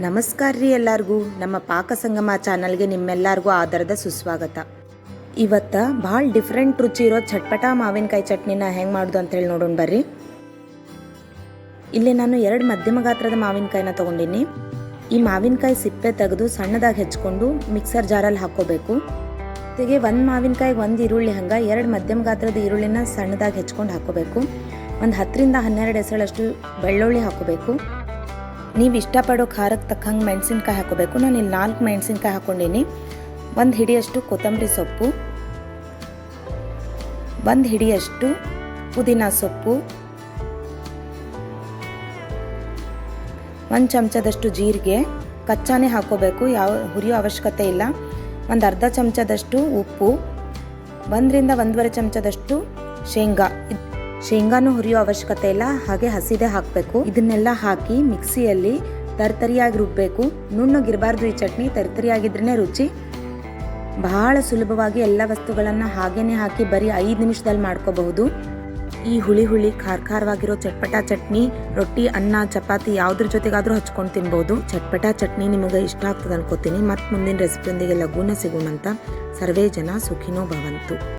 ನಮಸ್ಕಾರ ರೀ ಎಲ್ಲರಿಗೂ. ನಮ್ಮ ಪಾಕ ಸಂಗಮ ಚಾನಲ್ಗೆ ನಿಮ್ಮೆಲ್ಲರಿಗೂ ಆಧಾರದ ಸುಸ್ವಾಗತ. ಇವತ್ತು ಭಾಳ ಡಿಫ್ರೆಂಟ್ ರುಚಿ ಇರೋ ಚಟ್ಪಟ ಮಾವಿನಕಾಯಿ ಚಟ್ನಿನ ಹೆಂಗೆ ಮಾಡೋದು ಅಂತೇಳಿ ನೋಡೋಣ ಬರ್ರಿ. ಇಲ್ಲಿ ನಾನು ಎರಡು ಮಧ್ಯಮ ಗಾತ್ರದ ಮಾವಿನಕಾಯಿನ ತೊಗೊಂಡಿನಿ. ಈ ಮಾವಿನಕಾಯಿ ಸಿಪ್ಪೆ ತೆಗೆದು ಸಣ್ಣದಾಗಿ ಹೆಚ್ಕೊಂಡು ಮಿಕ್ಸರ್ ಜಾರಲ್ಲಿ ಹಾಕ್ಕೋಬೇಕು. ಜೊತೆಗೆ ಒಂದು ಮಾವಿನಕಾಯಿಗೆ ಒಂದು ಈರುಳ್ಳಿ ಹಂಗೆ ಎರಡು ಮಧ್ಯಮ ಗಾತ್ರದ ಈರುಳ್ಳಿನ ಸಣ್ಣದಾಗಿ ಹೆಚ್ಕೊಂಡು ಹಾಕೋಬೇಕು ಒಂದು ಹತ್ತರಿಂದ ಹನ್ನೆರಡು ಹೆಸರಷ್ಟು ಬೆಳ್ಳುಳ್ಳಿ ಹಾಕ್ಕೋಬೇಕು. ನೀವು ಇಷ್ಟಪಡೋ ಖಾರಕ್ಕೆ ತಕ್ಕಂಗೆ ಮೆಣಸಿನ್ಕಾಯಿ ಹಾಕೋಬೇಕು. ನಾನು ಇಲ್ಲಿ ನಾಲ್ಕು ಮೆಣಸಿನ್ಕಾಯಿ ಹಾಕ್ಕೊಂಡೀನಿ ಒಂದು ಹಿಡಿಯಷ್ಟು ಕೊತ್ತಂಬರಿ ಸೊಪ್ಪು. ಒಂದು ಹಿಡಿಯಷ್ಟು ಪುದೀನ ಸೊಪ್ಪು. ಒಂದು ಚಮಚದಷ್ಟು ಜೀರಿಗೆ. ಕಚ್ಚಾನೇ ಹಾಕೋಬೇಕು. ಯಾವ, ಹುರಿಯೋ ಅವಶ್ಯಕತೆ ಇಲ್ಲ. ಒಂದು ಅರ್ಧ ಚಮಚದಷ್ಟು ಉಪ್ಪು. ಒಂದರಿಂದ ಒಂದೂವರೆ ಚಮಚದಷ್ಟು ಶೇಂಗಾ. ಶೇಂಗಾನು ಹುರಿಯೋ ಅವಶ್ಯಕತೆ ಇಲ್ಲ, ಹಾಗೆ ಹಸಿದೆ ಹಾಕಬೇಕು. ಇದನ್ನೆಲ್ಲ ಹಾಕಿ ಮಿಕ್ಸಿಯಲ್ಲಿ ತರ್ತರಿಯಾಗಿ ರುಬ್ಬಬೇಕು ನುಣ್ಣಗಿರಬಾರ್ದು ಈ ಚಟ್ನಿ ತರ್ತರಿಯಾಗಿದ್ರೇ ರುಚಿ. ಬಹಳ ಸುಲಭವಾಗಿ ಎಲ್ಲ ವಸ್ತುಗಳನ್ನು ಹಾಗೇನೆ ಹಾಕಿ ಬರೀ ಐದು ನಿಮಿಷದಲ್ಲಿ ಮಾಡ್ಕೋಬಹುದು. ಈ ಹುಳಿ ಹುಳಿ ಖಾರ ಖಾರವಾಗಿರೋ ಚಟ್ಪಟ ಚಟ್ನಿ, ರೊಟ್ಟಿ, ಅನ್ನ, ಚಪಾತಿ ಯಾವುದ್ರ ಜೊತೆಗಾದ್ರೂ ಹಚ್ಕೊಂಡು ತಿನ್ಬೋದು. ಚಟ್ಪಟ ಚಟ್ನಿ ನಿಮಗೆ ಇಷ್ಟ ಆಗ್ತದೆ ಅನ್ಕೋತೀನಿ. ಮತ್ತು ಮುಂದಿನ ರೆಸಿಪಿಯೊಂದಿಗೆ ಲಘುನ ಸಿಗೋಣಂತ. ಸರ್ವೇ ಜನ ಸುಖಿನೋ ಭವಂತು.